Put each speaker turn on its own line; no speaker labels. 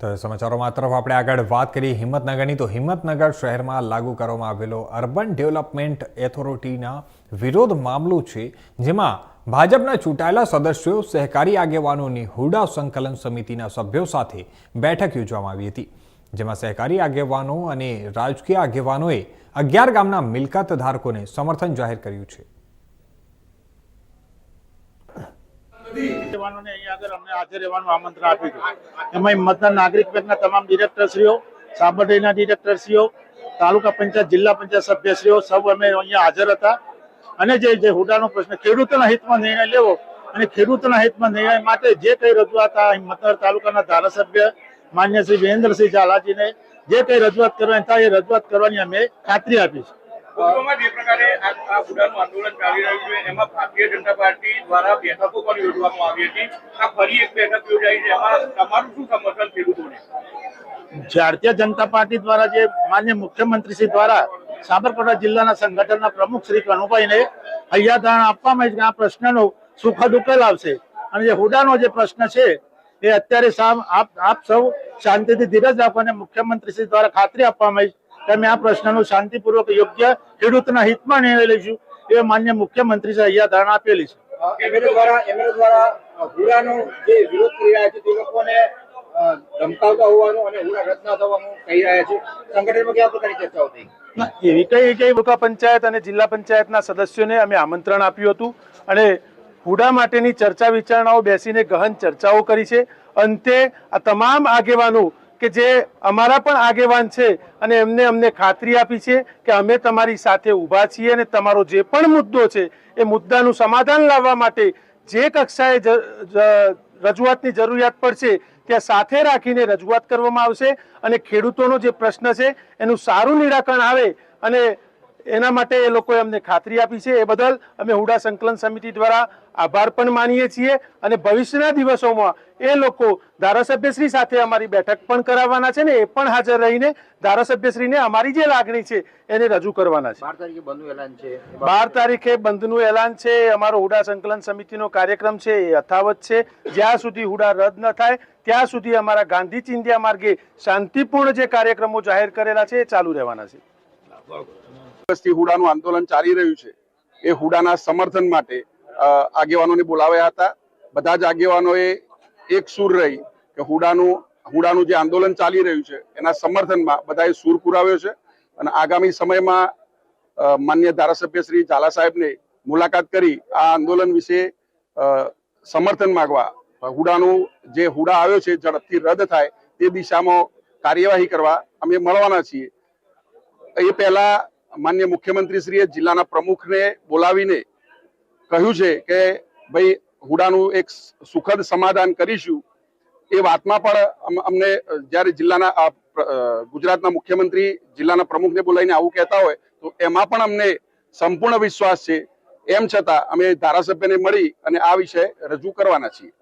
તો સમાચારોમાં તરફ આપણે આગળ વાત કરીએ હિંમતનગરની. તો હિંમતનગર શહેરમાં લાગુ કરવામાં આવેલો અર્બન ડેવલપમેન્ટ ઓથોરિટીના વિરોધ મામલો છે, જેમાં ભાજપના ચૂંટાયેલા સદસ્યો, સહકારી આગેવાનોની હુડા સંકલન સમિતિના સભ્યો સાથે બેઠક યોજવામાં આવી હતી, જેમાં સહકારી આગેવાનો અને રાજકીય આગેવાનોએ અગિયાર ગામના મિલકત ધારકોને સમર્થન જાહેર કર્યું છે.
આગેવાનોને અહીંયા આગળ અમને હાજર રહેવાનું આમંત્રણ આપ્યું હતું. એમાં મતદાર નાગરિક બેંકના તમામ ડિરેક્ટરશ્રીઓ, સાબરડીના ડિરેક્ટરશ્રીઓ, તાલુકા પંચાયત, જિલ્લા પંચાયત સભ્યશ્રીઓ સૌ અમે અહીંયા હાજર હતા. અને જે જે હુડાનો પ્રશ્ન, ખેડૂતોના હિતમાં નિર્ણય લેવો અને ખેડૂતોના હિતમાં નિર્ણય માટે જે કઈ રજૂઆત આ મતદાર તાલુકાના ધારાસભ્ય માન્ય શ્રી વિરેન્દ્રસિંહ ઝાલાજીને જે કઈ રજૂઆત કરવાની થાય એ રજૂઆત કરવાની અમે ખાતરી આપી છે
ભારતીય જનતા પાર્ટી દ્વારા બેઠકો
જે માન્ય મુખ્યમંત્રી શ્રી દ્વારા સાબરકાંઠા જિલ્લાના સંગઠનના પ્રમુખ શ્રી કનુભાઈને હૈયાધારણ આપવામાં આવી છે કે આ પ્રશ્નનો સુખદ ઉકેલ આવશે. અને જે હુડાનો જે પ્રશ્ન છે, એ અત્યારે આપ આપ સૌ શાંતિથી ધીરજ રાખો અને મુખ્યમંત્રી શ્રી દ્વારા ખાતરી આપવામાં આવી અમે આ પ્રશ્નનું શાંતિપૂર્વક યોગ્ય ખેડૂતના હિતમાં નિર્ણય લઈશું. એ માન્ય મુખ્યમંત્રી શ્રી હૈયાધારણ આપેલી છે.
એમએલએ દ્વારા એમએલએ દ્વારા હુડાનો જે વિરોધ કરી રહ્યા છે તે લોકોને ધમકાવતા હોવાનું અને હુડા રદ ન થવાનું કહી રહ્યા છે. સંગઠનમાં કેવા પ્રકારની ચર્ચાઓ થઈ?
એવી કઈ કઈ તાલુકા પંચાયત અને જિલ્લા પંચાયતના સદસ્યોને અમે આમંત્રણ આપ્યું હતું અને હુડા માટેની ચર્ચા વિચારણાઓ બેસીને ગહન ચર્ચાઓ કરી છે. અંતે આ તમામ આગેવાનો કે જે અમારા પણ આગેવાન છે અને એમને અમને ખાતરી આપી છે કે અમે તમારી સાથે ઊભા છીએ અને તમારો જે પણ મુદ્દો છે એ મુદ્દાનું સમાધાન લાવવા માટે જે કક્ષાએ રજૂઆતની જરૂરિયાત પડશે ત્યાં સાથે રાખીને રજૂઆત કરવામાં આવશે અને ખેડૂતોનો જે પ્રશ્ન છે એનું સારું નિરાકરણ આવે અને એના માટે એ લોકોએ અમને ખાતરી આપી છે. એ બદલ અમે હુડા સંકલન સમિતિ દ્વારા આભાર પણ માનીએ છીએ અને ભવિષ્યના દિવસોમાં એ લોકો ધારાસભ્યશ્રી સાથે અમારી બેઠક પણ કરાવવાના છે ને એ પણ હાજર રહીને ધારાસભ્યશ્રીને અમારી જે લાગણી છે એને રજૂ કરવાના છે.
બાર તારીખે બંધનું એલાન છે.
બાર તારીખે બંધનું એલાન છે. અમારો હુડા સંકલન સમિતિનો કાર્યક્રમ છે. એ યથાવત છે. જ્યાં સુધી હુડા રદ ન થાય ત્યાં સુધી અમારા ગાંધી ચિંધ્યા માર્ગે શાંતિપૂર્ણ જે કાર્યક્રમો જાહેર કરેલા છે એ ચાલુ રહેવાના છે.
દિવસથી હુડાનું આંદોલન ચાલી રહ્યું છે. એ હુડાના સમર્થન માટે આગેવાનોને બોલાવ્યા હતા. બધા જ આગેવાનોએ એક સૂર રહી કે હુડાનું હુડાનું જે આંદોલન ચાલી રહ્યું છે, એના સમર્થનમાં બધાએ સૂર પુરાવ્યો છે અને આગામી સમયમાં માન્ય ધારાસભ્ય શ્રી ઝાલા સાહેબને મુલાકાત કરી આ આંદોલન વિશે સમર્થન માંગવા, હુડાનું જે હુડા આવ્યો છે, ઝડપથી રદ થાય તે દિશામાં કાર્યવાહી કરવા અમે મળવાના છીએ. એ પહેલા માન્ય મુખ્યમંત્રીશ્રીએ જિલ્લાના પ્રમુખને બોલાવીને કહ્યું છે કે ભાઈ, હુડાનું એક સુખદ સમાધાન કરીશું. એ વાતમાં પણ અમને જ્યારે જિલ્લાના ગુજરાતના મુખ્યમંત્રી જિલ્લાના પ્રમુખને બોલાવીને આવું કહેતા હોય, તો એમાં પણ અમને સંપૂર્ણ વિશ્વાસ છે. એમ છતાં અમે ધારાસભ્યને મળી અને આ વિષય રજૂ કરવાના છીએ.